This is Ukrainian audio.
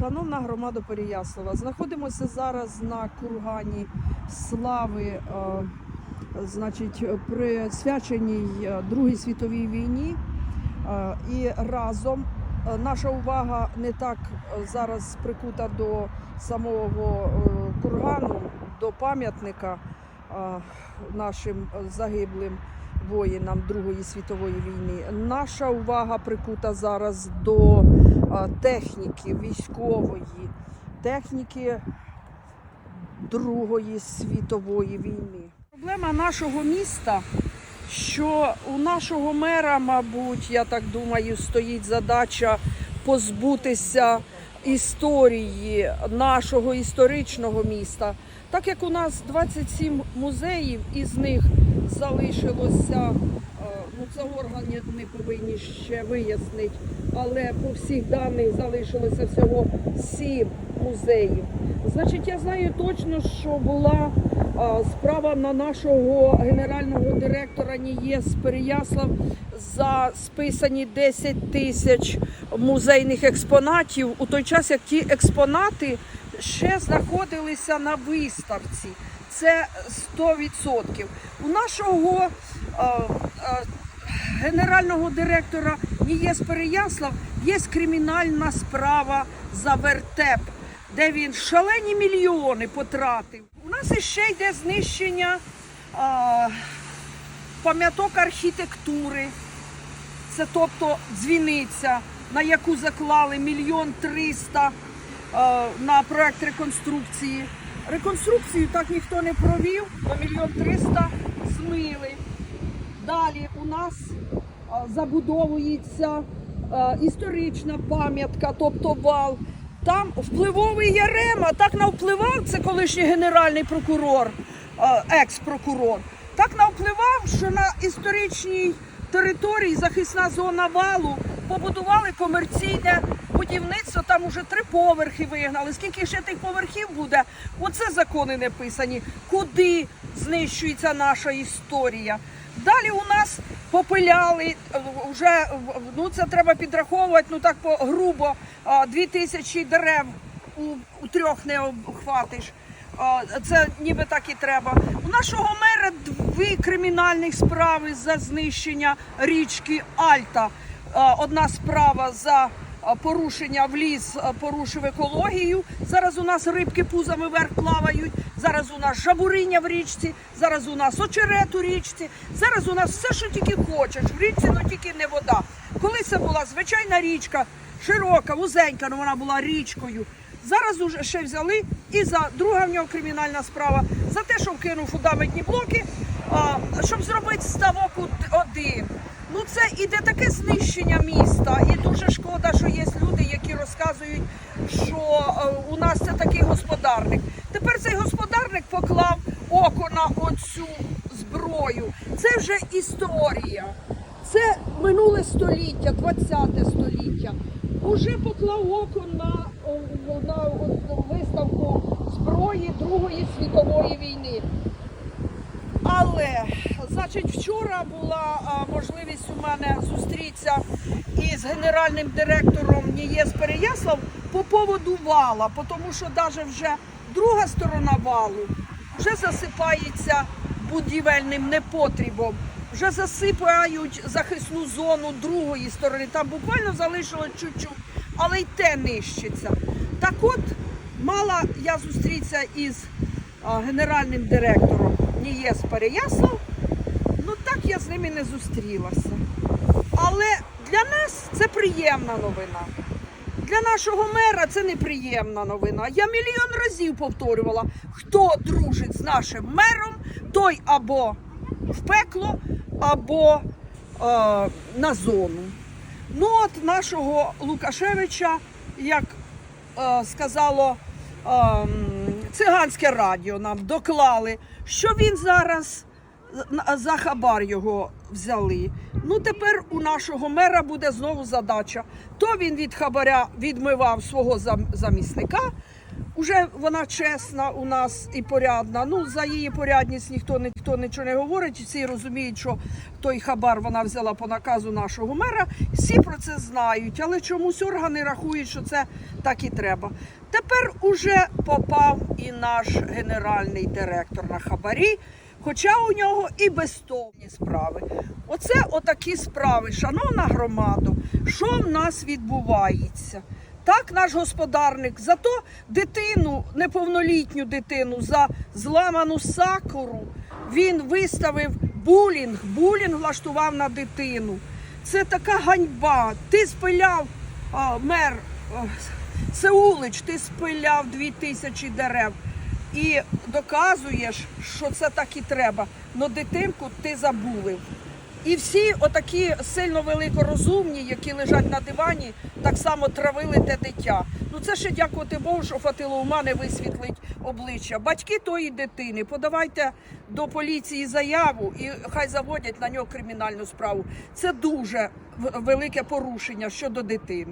Шановна громада Переяслава, знаходимося зараз на кургані слави, е, значить, присвяченій е, Другій світовій війні. Е, І разом наша увага не так зараз прикута до самого кургану, до пам'ятника нашим загиблим воїнам Другої світової війни. Наша увага прикута зараз до техніки військової, техніки Другої світової війни. Проблема нашого міста, що у нашого мера, мабуть, я так думаю, стоїть задача позбутися історії нашого історичного міста. Так як у нас 27 музеїв, із них залишилося, ну це органи не повинні ще вияснити, але по всіх даних залишилося всього 7 музеїв. Значить, я знаю точно, що була а, справа на нашого генерального директора НІЄС Переяслав за списані 10 тисяч музейних експонатів у той час, як ті експонати ще знаходилися на виставці. Це 100%. У нашого а, а, генерального директора НІЄС Переяслав є кримінальна справа за вертеп, де він шалені мільйони потратив. У нас іще йде знищення а, пам'яток архітектури. Це тобто дзвіниця, на яку заклали мільйон триста на проект реконструкції. Реконструкцію так ніхто не провів, бо мільйон триста нас забудовується е, історична пам'ятка, тобто вал. Там впливовий Ярема, так навпливав, це колишній генеральний прокурор, е, екс-прокурор, так навпливав, що на історичній території захисна зона валу побудували комерційне будівництво, там уже три поверхи вигнали. Скільки ще тих поверхів буде? Оце закони не писані. Куди знищується наша історія? Далі у нас попиляли вже ну це треба підраховувати, ну так по грубо дві тисячі дерев у, у трьох не обхватиш. Це ніби так і треба. У нашого мера дві кримінальних справи за знищення річки Альта. Одна справа за порушення в ліс, порушив екологію. Зараз у нас рибки пузами вверх плавають. Зараз у нас жабуриня в річці, зараз у нас очерет у річці, зараз у нас все, що тільки хочеш. В річці, ну тільки не вода. Колись це була звичайна річка, широка, вузенька, ну вона була річкою. Зараз уже ще взяли і за друга в нього кримінальна справа за те, що вкинув фундаментні блоки, а, щоб зробити ставок од- один. Ну це іде таке знищення міста, і дуже шкода, що є люди, які розказують, що е, у нас це такий господарник. Тепер цей господарник поклав око на оцю зброю. Це вже історія. Це минуле століття, 20-те століття. Уже поклав око на, о, на виставку зброї Другої світової війни. Але, значить, вчора була можливість у мене зустрітися із генеральним директором НІЄС Переяслав по поводу вала, тому що навіть вже друга сторона валу вже засипається будівельним непотрібом. Вже засипають захисну зону другої сторони. Там буквально залишилось чуть-чуть, але й те нищиться. Так от, мала я зустрітися із генеральним директором НІЄС Переяслав. Я з ними не зустрілася. Але для нас це приємна новина. Для нашого мера це неприємна новина. Я мільйон разів повторювала, хто дружить з нашим мером, той або в пекло, або е, на зону. Ну от нашого Лукашевича, як е, сказало е, циганське радіо, нам доклали, що він зараз за хабар його взяли. Ну тепер у нашого мера буде знову задача. То він від хабаря відмивав свого замісника, Уже вона чесна у нас і порядна. Ну за її порядність ніхто ніхто нічого не говорить. Всі розуміють, що той хабар вона взяла по наказу нашого мера. Всі про це знають, але чомусь органи рахують, що це так і треба. Тепер уже попав і наш генеральний директор на хабарі. Хоча у нього і безстовні справи. Оце отакі справи, шановна громада, що в нас відбувається? Так, наш господарник за то дитину, неповнолітню дитину, за зламану сакуру він виставив булінг, булінг влаштував на дитину. Це така ганьба. Ти спиляв, а, мер а, Сеулич, ти спиляв дві тисячі дерев і доказуєш, що це так і треба. Но дитинку ти забулив. І всі отакі сильно великорозумні, які лежать на дивані, так само травили те дитя. Ну це ще дякувати Богу, що хватило ума не висвітлить обличчя. Батьки тої дитини, подавайте до поліції заяву і хай заводять на нього кримінальну справу. Це дуже велике порушення щодо дитини.